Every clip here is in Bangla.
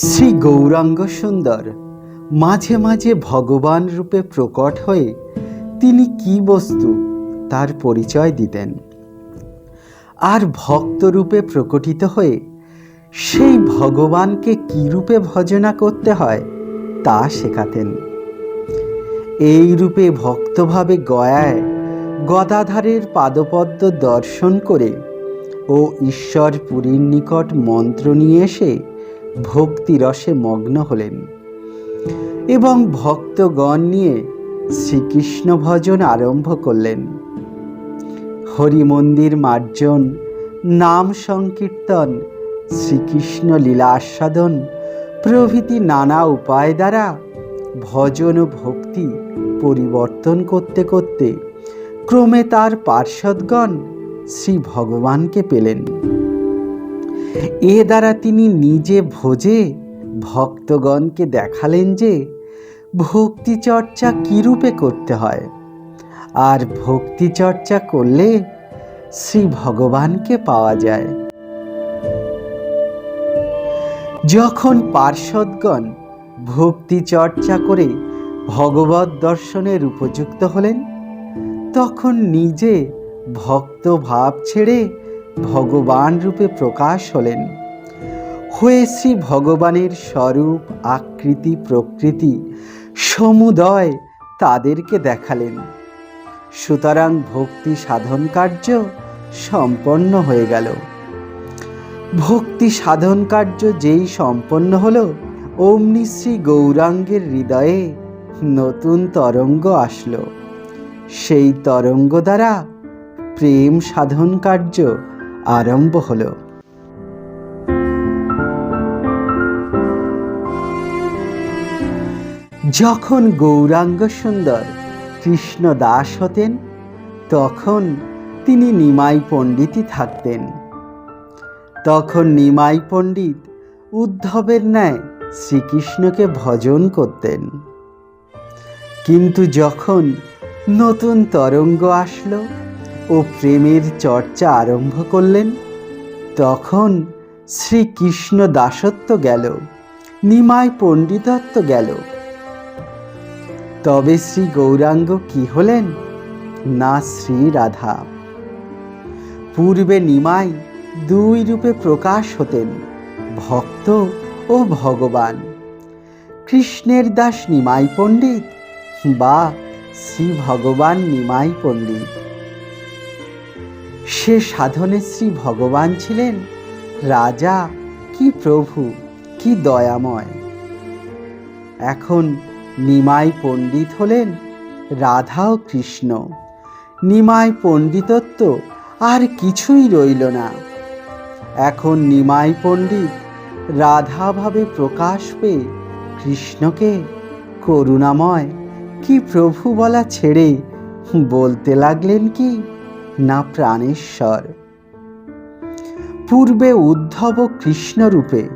শ্রী গৌরাঙ্গ সুন্দর। মাঝে মাঝে ভগবান রূপে প্রকট হয়ে তিনি কি বস্তু তার পরিচয় দিতেন। আর ভক্ত রূপে প্রকটিত হয়ে সেই ভগবানকে কি রূপে ভজনা করতে হয় তা শেখাতেন। এই রূপে ভক্তভাবে গয়ায় গদাধারের পাদপদ্ম দর্শন করে ও ঈশ্বর পুরীর নিকট মন্ত্র নিয়ে এসে ভক্তিরসে মগ্ন হলেন এবং ভক্তগণ নিয়ে শ্রীকৃষ্ণ ভজন আরম্ভ করলেন। হরি মন্দির মার্জন, নাম সংকীর্তন, শ্রীকৃষ্ণ লীলা আস্বাদন, প্রভৃতি নানা উপায় দ্বারা ভজন ও ভক্তি পরিবর্তন করতে করতে ক্রমে তার পার্ষদগণ শ্রী ভগবানকে পেলেন। এ দ্বারা তিনি নিজে ভোজে ভক্তগণকে দেখালেন যে ভক্তি চর্চা কীরূপে করতে হয়। আর ভক্তি চর্চা করলে শ্রী ভগবানকে পাওয়া যায়। যখন পার্ষদগণ ভক্তি চর্চা করে ভগবত দর্শনের উপযুক্ত হলেন, তখন নিজে ভক্ত ভাব ছেড়ে ভগবান রূপে প্রকাশ হলেন। হয়ে শ্রী ভগবানের স্বরূপ, আকৃতি, প্রকৃতি, সমুদয় তাদেরকে দেখালেন। সুতরাং ভক্তি সাধন কার্য সম্পন্ন হয়ে গেল। ভক্তি সাধন কার্য যেই সম্পন্ন হলো, অমনি শ্রী গৌরাঙ্গের হৃদয়ে নতুন তরঙ্গ আসলো। সেই তরঙ্গ দ্বারা প্রেম সাধন কার্য আরম্ভ হলো। যখন গৌরাঙ্গ সুন্দর কৃষ্ণ দাস হতেন, তখন তিনি নিমাই পণ্ডিতই থাকতেন। তখন নিমাই পণ্ডিত উদ্ধবের ন্যায় শ্রীকৃষ্ণকে ভজন করতেন। কিন্তু যখন নতুন তরঙ্গ আসলো ও প্রেমের চর্চা আরম্ভ করলেন। তখন শ্রীকৃষ্ণ দাসত্ব গেল, নিমাই পণ্ডিতত্ব গেল। তবে শ্রী গৌরাঙ্গ কি হলেন? না শ্রী রাধা। পূর্বে নিমাই দুই রূপে প্রকাশ হতেন, ভক্ত ও ভগবান। কৃষ্ণের দাস নিমাই পণ্ডিত বা শ্রী ভগবান নিমাই পণ্ডিত। সে সাধনে শ্রী ভগবান ছিলেন। রাজা, কি প্রভু, কি দয়াময়। এখন নিমাই পণ্ডিত হলেন রাধা ও কৃষ্ণ। নিমাই পণ্ডিতত্ব আর কিছুই রইল না। এখন নিমাই পণ্ডিত রাধাভাবে প্রকাশ পেয়ে কৃষ্ণকে করুণাময়, কি প্রভু বলা ছেড়ে বলতে লাগলেন কি? না প্রাণেশ্বর। পূর্বে উদ্ধব কৃষ্ণ রূপে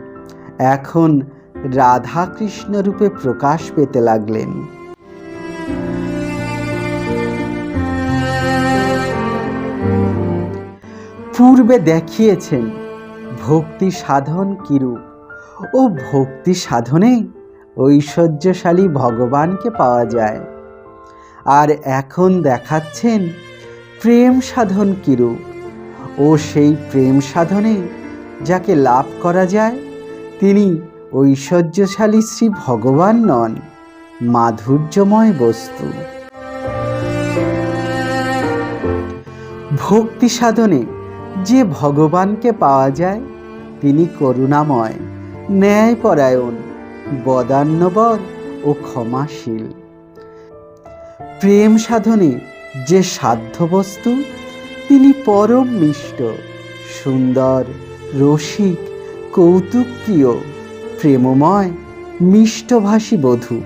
এখন রাধা কৃষ্ণ রূপে প্রকাশ পেতে লাগলেন। পূর্বে দেখিয়েছেন, ভক্তি সাধন কিরূপ? ও ভক্তি সাধনে ঐশ্বর্যশালী ভগবানকে পাওয়া যায়। আর এখন দেখাচ্ছেন প্রেম সাধন কিরূপ? ও সেই প্রেম সাধনে যাকে লাভ করা যায়, তিনি ঐশ্বর্যশালী শ্রী ভগবান নন, মাধুর্যময় বস্তু। ভক্তি সাধনে যে ভগবানকে পাওয়া যায়, তিনি করুণাময়, ন্যায়পরায়ণ, বদান্যবর ও ক্ষমাশীল। প্রেম সাধনে যে সাধ্য বস্তু তিনি পরম মিষ্ট, সুন্দর, রসিক, কৌতুকপ্রিয়, প্রেমময়, মিষ্টভাষী বধূ।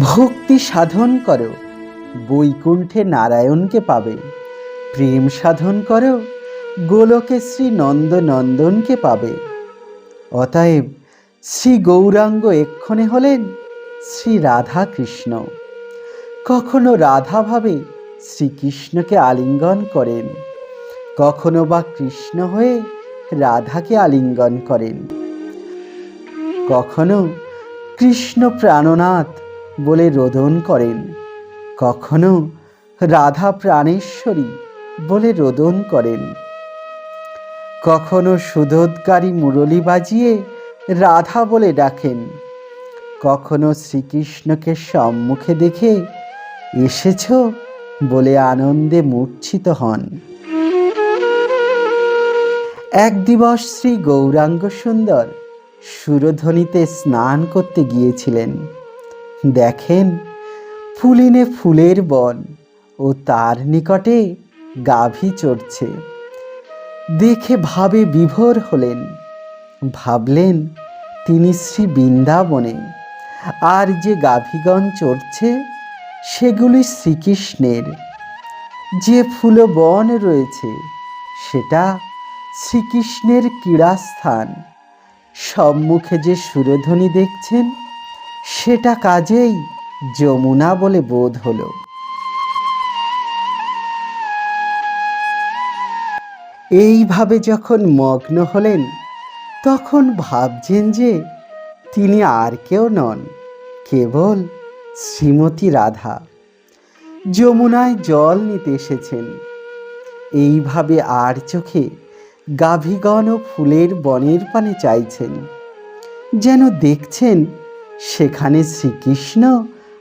ভক্তি সাধন করো, বৈকুণ্ঠে নারায়ণকে পাবে। প্রেম সাধন করো গোলকে শ্রী নন্দনন্দনকে পাবে। অতএব শ্রী গৌরাঙ্গ এক্ষণে হলেন শ্রী রাধা কৃষ্ণ কখনো রাধা ভাবে শ্রীকৃষ্ণকে আলিঙ্গন করেন। কখনো বা কৃষ্ণ হয়ে রাধাকে আলিঙ্গন করেন। কখনো কৃষ্ণ প্রাণনাথ বলে রোদন করেন। কখনো রাধা প্রাণেশ্বরী বলে রোদন করেন। কখনো সুধোদ্গারী মুরলি বাজিয়ে রাধা বলে ডাকেন। কখনো শ্রীকৃষ্ণকে সম্মুখে দেখে এসেছ বলে আনন্দে মূর্ছিত হন। এক দিবস শ্রী গৌরাঙ্গ সুন্দর সুরধ্বনিতে স্নান করতে গিয়েছিলেন। দেখেন, ফুলিনে ফুলের বন ও তার নিকটে গাভী চড়ছে। দেখে ভাবে বিভোর হলেন। ভাবলেন, তিনি শ্রী বৃন্দাবনে, আর যে গাভীগণ চড়ছে সেগুলি শ্রীকৃষ্ণের। যে ফুল বন রয়েছে, সেটা শ্রীকৃষ্ণের ক্রীড়াস্থান। সম্মুখে যে সুরধ্বনি দেখছেন, সেটা কাজেই যমুনা বলে বোধ হলো। এইভাবে যখন মগ্ন হলেন, তখন ভাবছেন যে তিনি আর কেউ নন, কেবল শ্রীমতী রাধা, যমুনায় জল নিতে এসেছেন। এইভাবে আর চোখে গাভীগণ ও ফুলের বনের পানে চাইছেন। যেন দেখছেন সেখানে শ্রীকৃষ্ণ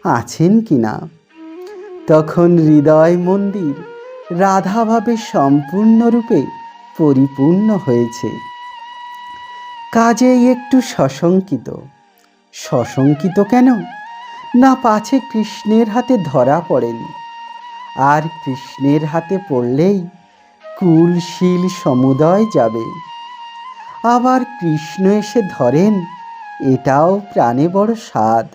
আছেন কি না তখন হৃদয় মন্দির রাধাভাবে সম্পূর্ণরূপে পরিপূর্ণ হয়েছে। কাজেই একটু সশঙ্কিত। সশঙ্কিত কেন? না পাছে কৃষ্ণের হাতে ধরা পড়েন। আর কৃষ্ণের হাতে পড়লেই কুলশীল সমুদয় যাবে। আবার কৃষ্ণ এসে ধরেন, এটাও প্রাণে বড় স্বাদ।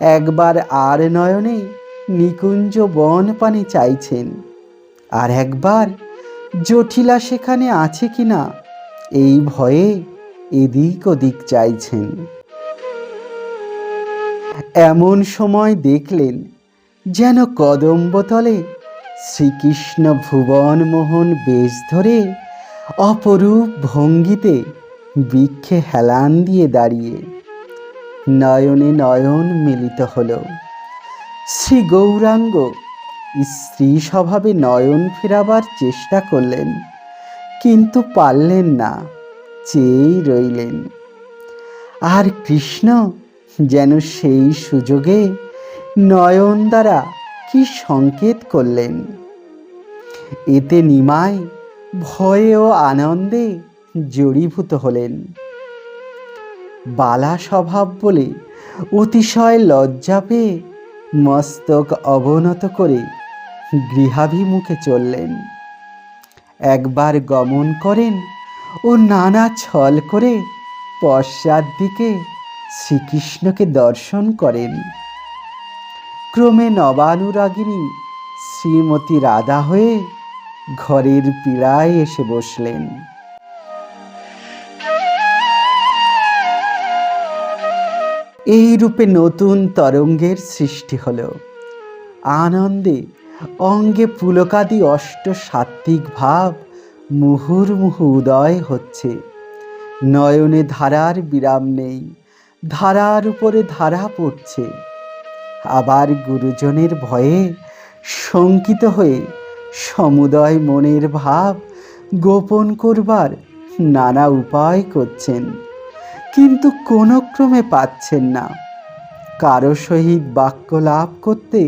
একবার আর নয়নে নিকুঞ্জ বন পানে চাইছেন। আর একবার জটিলা সেখানে আছে কিনা, এই ভয়ে এদিক ওদিক চাইছেন। এমন সময় দেখলেন যেন কদম্বতলে শ্রীকৃষ্ণ ভুবন মোহন বেশ ধরে অপরূপ ভঙ্গিতে বৃক্ষে হেলান দিয়ে দাঁড়িয়ে নয়নে নয়ন মিলিত হল। শ্রী গৌরাঙ্গ স্ত্রী স্বভাবে নয়ন ফেরাবার চেষ্টা করলেন, কিন্তু পারলেন না, চেয়েই রইলেন। আর কৃষ্ণ যেন সেই সুযোগে নয়ন দ্বারা কি সংকেত করলেন? এতে নিমাই ভয়ে ও আনন্দে জড়ীভূত হলেন। বালা স্বভাব বলে অতিশয় লজ্জা পেয়ে মস্তক অবনত করে গৃহাভিমুখে চললেন। একবার গমন করেন ও নানা ছল করে পশ্চাৎ দিকে শ্রীকৃষ্ণকে দর্শন করেন। ক্রমে নবানুরাগিনী শ্রীমতী রাধা হয়ে ঘরের পীড়ায় এসে বসলেন। এই রূপে নতুন তরঙ্গের সৃষ্টি হলো। আনন্দে অঙ্গে পুলকাদি অষ্ট সাত্ত্বিক ভাব মুহুর্মুহু উদয় হচ্ছে। নয়নে ধারার বিরাম নেই। ধারার উপরে ধারা পড়ছে। আবার গুরুজনের ভয়ে শঙ্কিত হয়ে সমুদয় মনের ভাব গোপন করবার নানা উপায় করছেন, কিন্তু কোনো ক্রমে পাচ্ছেন না। কারও সহিত বাক্য লাভ করতে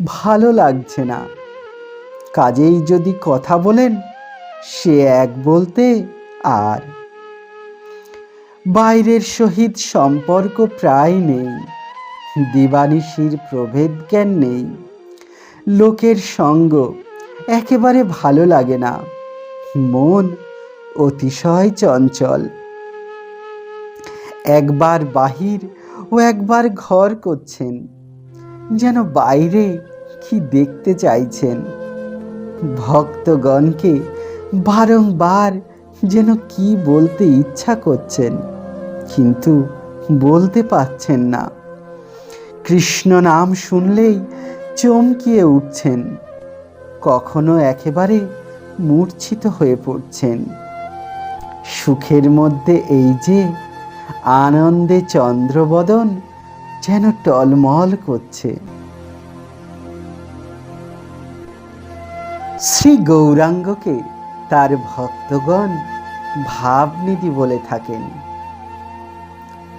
ভালো লাগছে না। কাজেই যদি কথা বলেন, সে এক বলতে আর বাইরের সহিত সম্পর্ক প্রায় নেই। দিবানিশির প্রভেদ জ্ঞান নেই। লোকের সঙ্গ একেবারে ভালো লাগে না। মন অতিশয় চঞ্চল। একবার বাহির ও একবার ঘর করছেন। যেন বাইরে কি দেখতে চাইছেন। ভক্তগণকে বারংবার যেন কি বলতে ইচ্ছা করছেন, কিন্তু বলতে পারছেন না। কৃষ্ণ নাম শুনলেই চমকিয়ে উঠছেন, কখনো একেবারে মূর্ছিত হয়ে পড়ছেন। সুখের মধ্যে এই যে আনন্দে চন্দ্রবদন যেন টলমল করছে। শ্রী গৌরাঙ্গকে তার ভক্তগণ ভাবনিধি বলে থাকেন।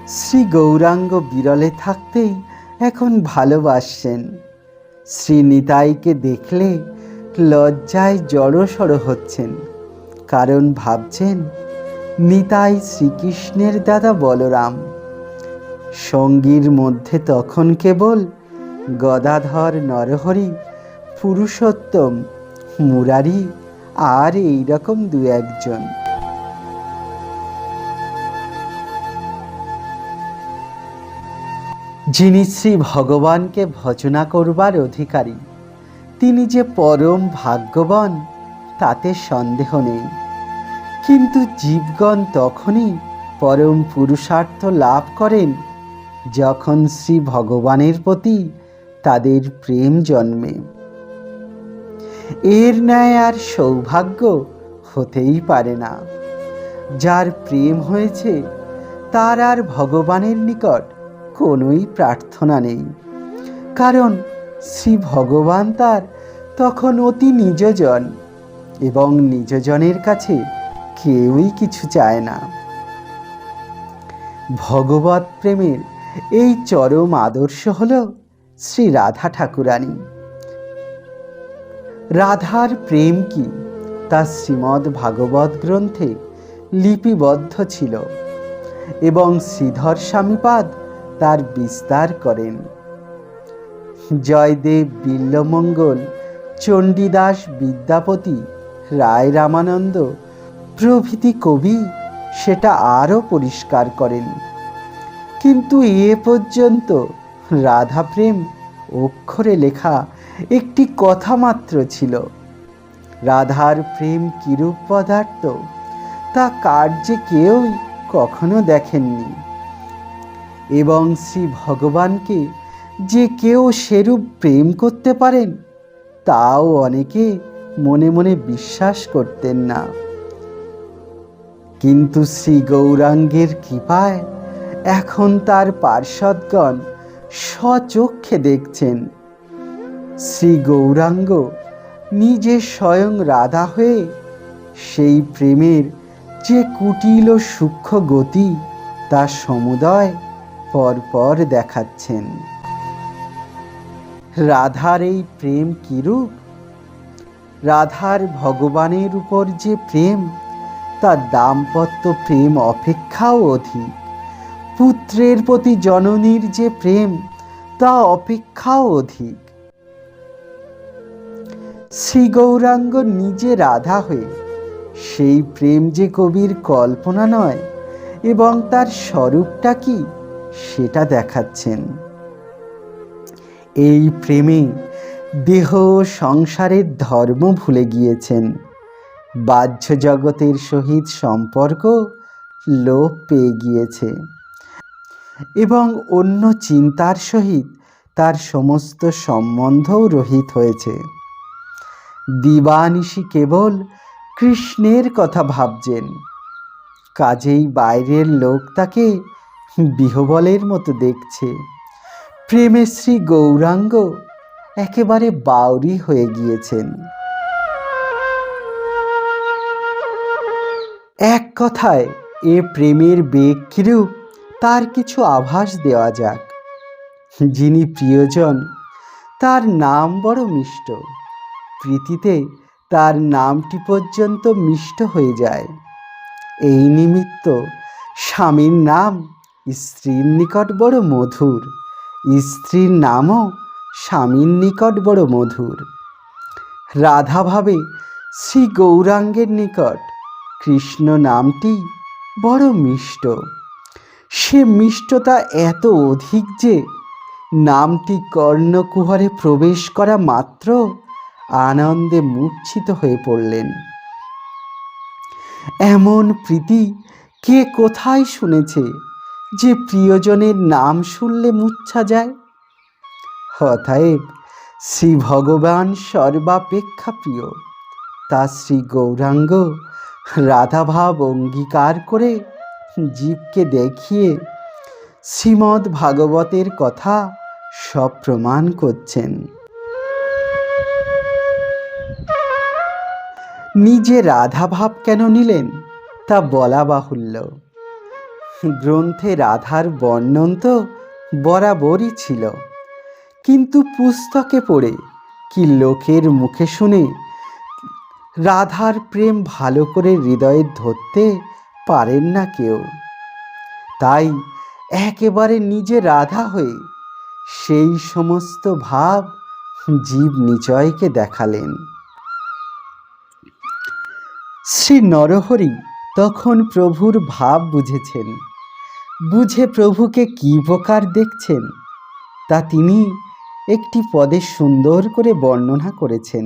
শ্রী গৌরাঙ্গ বিরলে থাকতেই এখন ভালোবাসছেন। শ্রী নিতাইকে দেখলে লজ্জায় জড়সড় হচ্ছেন। কারণ ভাবছেন, নিতাই শ্রীকৃষ্ণের দাদা বলরাম। সঙ্গীর মধ্যে তখন কেবল গদাধর নরহরি, পুরুষোত্তম, মুরারি আর এই রকম দু একজন। যিনি শ্রী ভগবানকে ভজনা করবার অধিকারী, তিনি যে পরম ভাগ্যবান, তাতে সন্দেহ নেই। কিন্তু জীবগণ তখনই পরম পুরুষার্থ লাভ করেন, যখন শ্রী ভগবানের প্রতি তাদের প্রেম জন্মে। এর ন্যায় আর সৌভাগ্য হতেই পারে না। যার প্রেম হয়েছে, তার আর ভগবানের নিকট কোনোই প্রার্থনা নেই। কারণ শ্রী ভগবান তার তখন অতি নিজজন এবং নিজজনের কাছে কেউই কিছু চায় না। ভগবত প্রেমের এই চরম আদর্শ হল শ্রী রাধা ঠাকুরানী। রাধার প্রেম কি? তা শ্রীমদ্ ভাগবত গ্রন্থে লিপিবদ্ধ ছিল এবং শ্রীধর স্বামীপাদ তার বিস্তার করেন। জয়দেব বিল্লমঙ্গল, চণ্ডীদাস বিদ্যাপতি রায় রামানন্দ প্রভৃতি কবি সেটা আরও পরিষ্কার করেন। কিন্তু এ পর্যন্ত রাধা প্রেম অক্ষরে লেখা একটি কথা মাত্র ছিল। রাধার প্রেম কিরূপ পদার্থ, তা কার্যে কেউই কখনো দেখেননি। এবং শ্রী ভগবানকে যে কেউ সেরূপ প্রেম করতে পারেন, তাও অনেকে মনে মনে বিশ্বাস করতেন না। কিন্তু শ্রী গৌরাঙ্গের কৃপায় এখন তার পার্ষদগণ স্বচক্ষে দেখছেন। শ্রী গৌরাঙ্গ নিজে স্বয়ং রাধা হয়ে সেই প্রেমের যে কুটিল সূক্ষ্ম গতি তা সমুদয় পরপর দেখাচ্ছেন। রাধার এই প্রেম কিরূপ? রাধার ভগবানের উপর যে প্রেম তা দাম্পত্য প্রেম অপেক্ষাও অধিক। পুত্রের প্রতি জননীর যে প্রেম, তা অপেক্ষাও অধিক। শ্রী গৌরাঙ্গ নিজে রাধা হয়ে, সেই প্রেম যে কবির কল্পনা নয় এবং তার স্বরূপটা কি সেটা দেখাচ্ছেন। এই প্রেমে দেহ সংসারের ধর্ম ভুলে গিয়েছেন। বাহ্য জগতের সহিত সম্পর্ক লোপ পেয়ে গিয়েছে। এবং অন্য চিন্তার সহিত তার সমস্ত সম্বন্ধও রহিত হয়েছে। দিবানিশি কেবল কৃষ্ণের কথা ভাবছেন। কাজেই বাইরের লোক তাকে বিহবলের মতো দেখছে। প্রেমে শ্রী গৌরাঙ্গ একেবারে বাউরি হয়ে গিয়েছেন। এক কথায়, এ প্রেমের বেগ কিরূপ তার কিছু আভাস দেওয়া যাক। যিনি প্রিয়জন, তার নাম বড় মিষ্ট। প্রীতিতে তার নামটি পর্যন্ত মিষ্ট হয়ে যায়। এই নিমিত্ত স্বামীর নাম, স্ত্রীর নিকট বড় মধুর, স্ত্রীর নামও স্বামীর নিকট বড় মধুর। রাধা ভাবে শ্রী গৌরাঙ্গের নিকট কৃষ্ণ নামটি বড় মিষ্ট। সে মিষ্টতা এত অধিক যে নামটি কর্ণকুহরে প্রবেশ করা মাত্র আনন্দে মূর্ছিত হয়ে পড়লেন। এমন প্রীতি কে কোথায় শুনেছে যে প্রিয়জনের নাম শুনলে মূর্ছা যায়? অতএব শ্রী ভগবান সর্বাপেক্ষা প্রিয়। তা শ্রী গৌরাঙ্গ রাধাভাব অঙ্গীকার করে জীবকে দেখিয়ে শ্রীমদ্ ভাগবতের কথা সব প্রমাণ করছেন। নিজে রাধাভাব কেন নিলেন? তা বলা বাহুল্য। গ্রন্থে রাধার বর্ণন তো বরাবরই ছিল। কিন্তু পুস্তকে পড়ে কি লোকের মুখে শুনে রাধার প্রেম ভালো করে হৃদয়ে ধরতে পারেন না কেউ। তাই একেবারে নিজে রাধা হয়ে সেই সমস্ত ভাব জীব নিচয়কে দেখালেন। শ্রী নরহরি তখন প্রভুর ভাব বুঝেছেন। বুঝে প্রভুকে কি প্রকার দেখছেন, তা তিনি একটি পদে সুন্দর করে বর্ণনা করেছেন।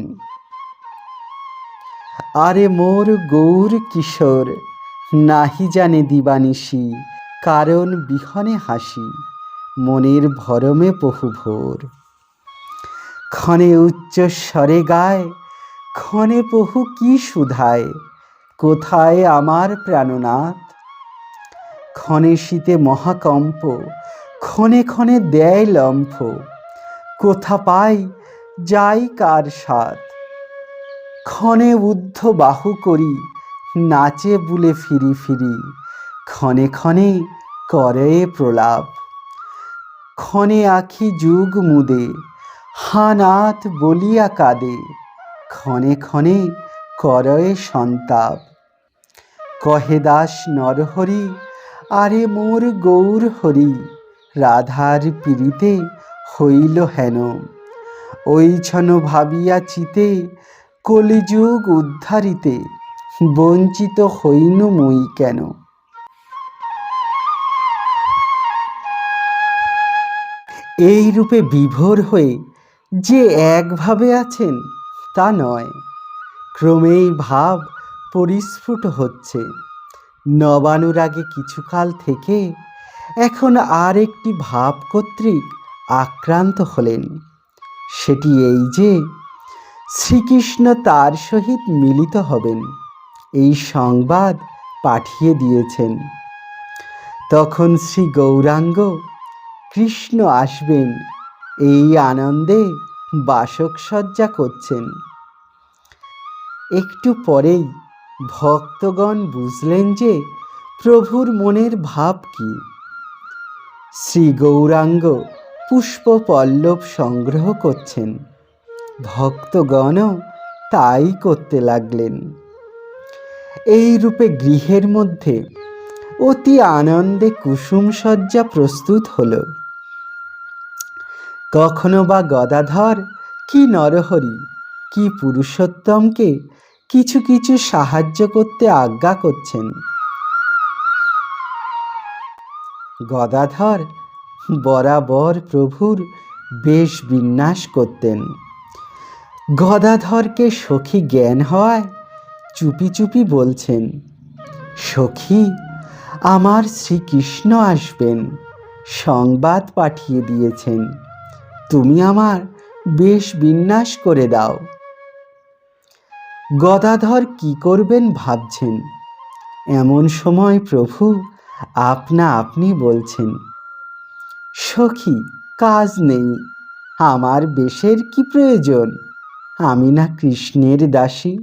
আরে মোর গৌর কিশোর, নাহি জানে দিবানিশি, কারণ বিহনে হাসি, মনের ভরমে বহু ভোর ক্ষণে উচ্চ স্বরে গায় ক্ষণে বহু কি সুধায় কোথায় আমার প্রাণনাথ? ক্ষণে শীতে মহাকম্প, ক্ষণে ক্ষণে দেয় লম্ফ। কোথা পাই, যাই কার সাথ ক্ষণে ঊর্ধ্ব বাহু করি, নাচে বুলে ফিরি ফিরি। ক্ষণে ক্ষণে করে প্রলাপ। ক্ষণে আখি যুগ মুদে হানাথ বলিয়া কাঁদে। ক্ষণে ক্ষণে করয়ে সন্তাপ। কহে দাস নরহরি, আরে মোর গৌর হরি, রাধার পীড়িতে হইল হেন। ওই ছন ভাবিয়া চিতে কলিযুগ উদ্ধারিতে বঞ্চিত হইন মুই কেন? এই রূপে বিভোর হয়ে যে একভাবে আছেন তা নয়। ক্রমেই ভাব পরিস্ফুট হচ্ছে। নবানুরাগে কিছুকাল থেকে এখন আর একটি ভাব কর্তৃক আক্রান্ত হলেন। সেটি এই যে, শ্রীকৃষ্ণ তার সহিত মিলিত হবেন, এই সংবাদ পাঠিয়ে দিয়েছেন। তখন শ্রী গৌরাঙ্গ কৃষ্ণ আসবেন, এই আনন্দে বাসকসজ্জা করছেন। একটু পরেই ভক্তগণ বুঝলেন যে প্রভুর মনের ভাব কি। শ্রী গৌরাঙ্গ পুষ্প পল্লব সংগ্রহ করছেন। ভক্তগণও তাই করতে লাগলেন। এই রূপে গৃহের মধ্যে অতি আনন্দে কুসুম সজ্জা প্রস্তুত হল। কখনো বা গদাধর? কি নরহরি? কি পুরুষোত্তমকে কিছু কিছু সাহায্য করতে আজ্ঞা করছেন? গদাধর বরাবর প্রভুর বেশ বিন্যাস করতেন। গদাধরকে সখী জ্ঞান হওয়ায় চুপি চুপি বলছেন, সখী, আমার শ্রীকৃষ্ণ আসবেন, সংবাদ পাঠিয়ে দিয়েছেন। তুমি আমার বেশ বিন্যাস করে দাও। গদাধর কি করবেন ভাবছেন? এমন সময় প্রভু আপনা আপনি বলছেন, সখী, কাজ নেই। আমার বেশের কি প্রয়োজন? আমি না কৃষ্ণের দাসী?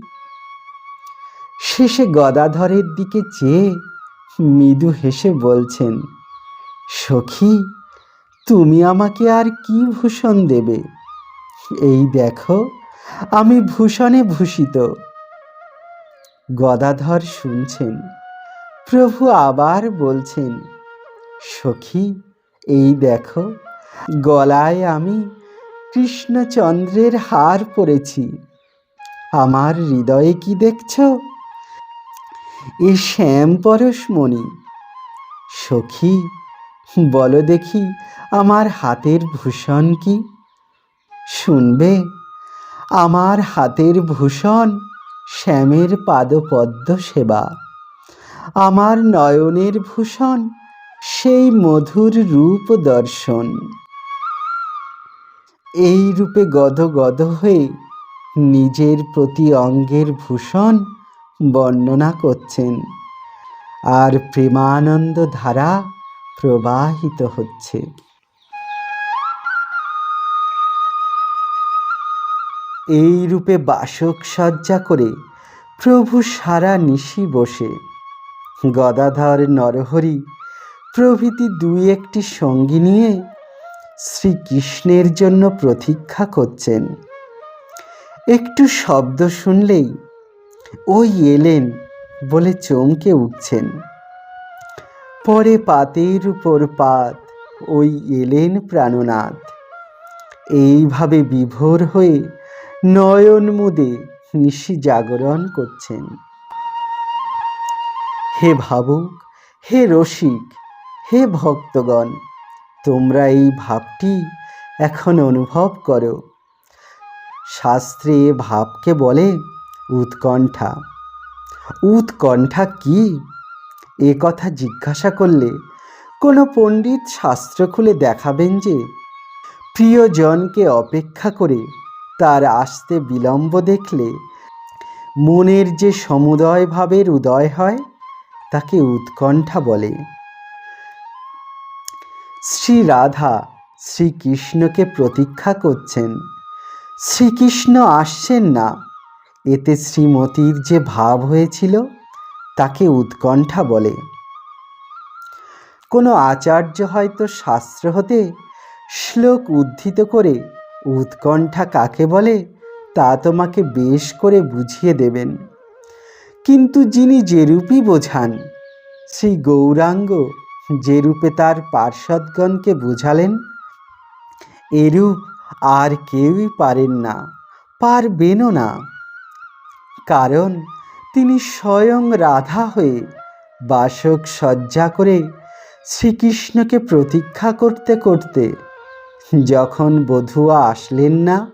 শেষে গদাধরের দিকে চেয়ে মৃদু হেসে বলছেন, সখী তুমি আমাকে আর কি ভূষণ দেবে? এই দেখো, আমি ভূষণে ভূষিত। গদাধর শুনছেন। প্রভু আবার বলছেন, সখী, এই দেখো, গলায় আমি কৃষ্ণচন্দ্রের হার পরেছি। আমার হৃদয়ে কি দেখছ? এ শ্যাম পরশমণি সখী বলো দেখি, আমার হাতের ভূষণ কি? শুনবে, আমার হাতের ভূষণ শ্যামের পাদপদ্ম সেবা। আমার নয়নের ভূষণ সেই মধুর রূপ দর্শন। এই রূপে গদ গদ হয়ে নিজের প্রতি অঙ্গের ভূষণ বর্ণনা করছেন। আর প্রেমানন্দ ধারা প্রবাহিত হচ্ছে। এই রূপে বাসক সজ্জা করে প্রভু সারা নিশি বসে। গদাধর নরহরি প্রভৃতি দুই একটি সঙ্গী নিয়ে শ্রীকৃষ্ণের জন্য প্রতীক্ষা করছেন। একটু শব্দ শুনলেই ওই এলেন বলে চমকে উঠছেন। পরে পাতের উপর পাত, ওই এলেন প্রাণনাথ। এইভাবে বিভোর হয়ে নয়ন মুদে নিশি জাগরণ করছেন। হে ভাবুক, হে রসিক, হে ভক্তগণ, তোমরা এই ভাবটি এখন অনুভব করো। শাস্ত্রে ভাবকে বলে উৎকণ্ঠা। উৎকণ্ঠা কি? এ কথা জিজ্ঞাসা করলে কোনো পণ্ডিত শাস্ত্র খুলে দেখাবেন যে প্রিয়জনকে অপেক্ষা করে তার আসতে বিলম্ব দেখলে মনের যে সমুদয় ভাবের উদয় হয়, তাকে উৎকণ্ঠা বলে। শ্রী রাধা শ্রীকৃষ্ণকে প্রতীক্ষা করছেন। শ্রীকৃষ্ণ আসছেন না, এতে শ্রীমতীর যে ভাব হয়েছিল তাকে উৎকণ্ঠা বলে। কোনো আচার্য হয়তো শাস্ত্র হতে শ্লোক উদ্ধৃত করে উৎকণ্ঠা কাকে বলে তা তোমাকে বেশ করে বুঝিয়ে দেবেন। কিন্তু যিনি যেরূপই বোঝান, শ্রী গৌরাঙ্গ যে রূপে তার পার্ষদগণকে বোঝালেন, এরূপ আর কেউই পারেন না, পারবেনও না। কারণ তিনি স্বয়ং রাধা হয়ে বাসক সজ্জা করে শ্রীকৃষ্ণকে প্রতীক্ষা করতে করতে যখন বধুয়া আসলেন না,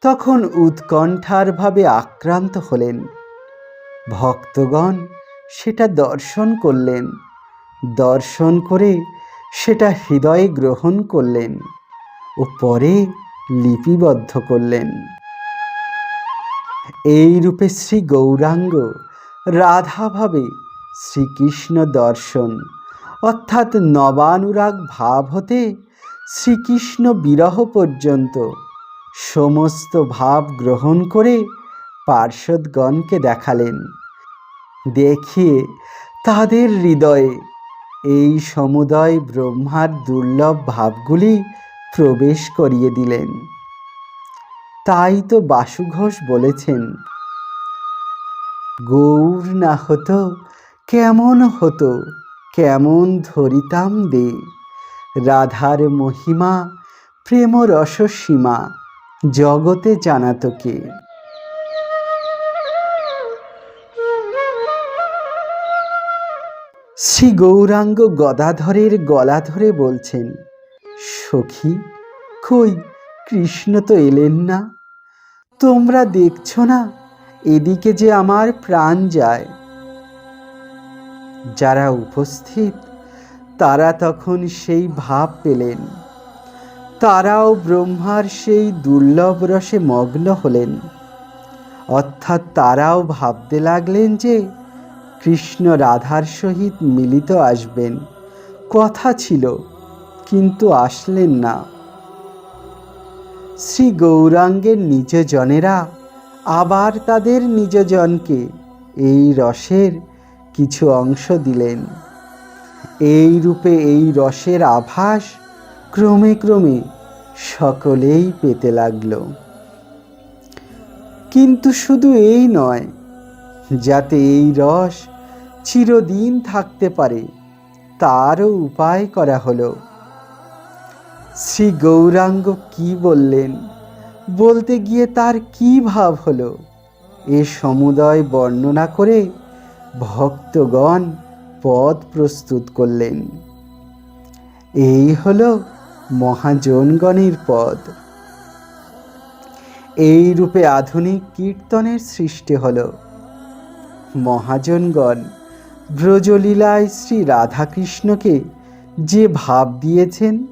তখন উৎকণ্ঠারভাবে আক্রান্ত হলেন। ভক্তগণ সেটা দর্শন করলেন, দর্শন করে সেটা হৃদয়ে গ্রহণ করলেন ও পরে লিপিবদ্ধ করলেন। এই রূপে শ্রী গৌরাঙ্গ রাধাভাবে শ্রীকৃষ্ণ দর্শন। অর্থাৎ নবানুরাগ ভাব হতে শ্রীকৃষ্ণ বিরহ পর্যন্ত সমস্ত ভাব গ্রহণ করে পার্শ্বদগণকে দেখালেন। দেখিয়ে তাদের হৃদয়ে এই সমুদয় ব্রহ্মার দুর্লভ ভাবগুলি প্রবেশ করিয়ে দিলেন। তাই তো বাসু ঘোষ বলেছেন। গৌর না হতো, কেমন হতো, কেমন ধরিতাম দে। রাধার মহিমা, প্রেম রসসীমা জগতে জানাতো কে। শ্রী গৌরাঙ্গ গদাধরের গলা ধরে বলছেন, সখী, কই কৃষ্ণ তো এলেন না। তোমরা দেখছ না, এদিকে যে আমার প্রাণ যায়। যারা উপস্থিত, তারা তখন সেই ভাব পেলেন। তারাও ব্রহ্মার সেই দুর্লভ রসে মগ্ন হলেন। অর্থাৎ তারাও ভাবতে লাগলেন যে, কৃষ্ণ রাধার সহিত মিলিত আসবেন। কথা ছিল, কিন্তু আসলেন না। শ্রী গৌরাঙ্গের নিজজনেরা আবার তাদের নিজজনকে এই রসের কিছু অংশ দিলেন। এই রূপে এই রসের আভাস ক্রমে ক্রমে সকলেই পেতে লাগল। কিন্তু শুধু এই নয়, যাতে এই রস চিরদিন থাকতে পারে, তারও উপায় করা হলো। শ্রী গৌরাঙ্গ কি বললেন? বলতে গিয়ে তার কি ভাব হলো? এ সমুদয় বর্ণনা করে ভক্তগণ পদ প্রস্তুত করলেন। এই হলো মহাজনগণের পদ এই রূপে আধুনিক কীর্তনের সৃষ্টি হল। মহাজনগণ ব্রজলীলায় শ্রী রাধাকৃষ্ণকে যে ভাব দিয়েছেন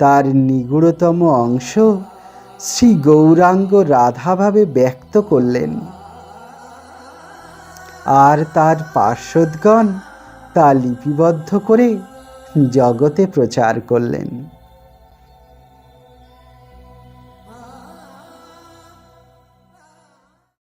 তার নিগুড়তম অংশ শ্রী গৌরাঙ্গ রাধাভাবে ব্যক্ত করলেন। আর তার পার্শ্বদগণ তা লিপিবদ্ধ করে জগতে প্রচার করলেন।